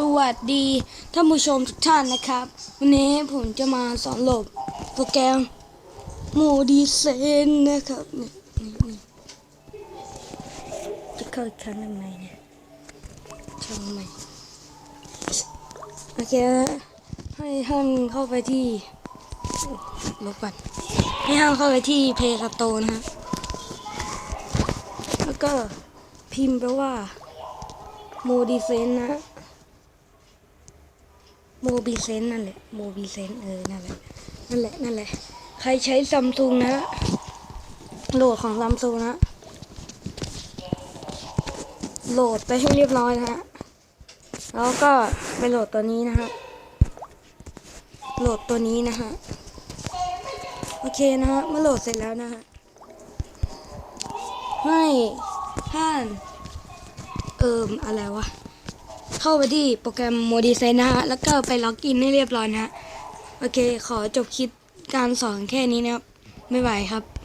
สวัสดีท่านผู้ชมทุกท่านนะครับ วันนี้ผมจะมาสอนหลดโปรแกรมโมดีเซนนะครับนี่นี่นจะเข้าอีกครั้งทำไมเนี่ยช่องใหมโอเคให้ท่านเข้าไปที่ลบก่อนให้ท่านเข้าไปที่เพย์สโตนะฮะแล้วก็พิมพ์ไปว่าโมดีเซนนะ โมบีเซนนั่นแหละโมบีเซนเออนั่นแหละนั่นแหละนั่นแหละ ใครใช้ซัมซุงนะโหลดของซัมซุงนะ โหลดไปให้เรียบร้อยนะฮะแล้วก็ไปโหลดตัวนี้นะฮะโหลดตัวนี้นะฮะโอเคนะฮะเมื่อโหลดเสร็จแล้วนะฮะให้ท่านเอิมอะไรวะ เข้าไปที่โปรแกรมโมดีไซนนะฮะแล้วก็ไปล็อกอินให้เรียบร้อยนะฮะ โอเค ขอจบคลิปการสอนแค่นี้นะครับ ไม่ไหวครับ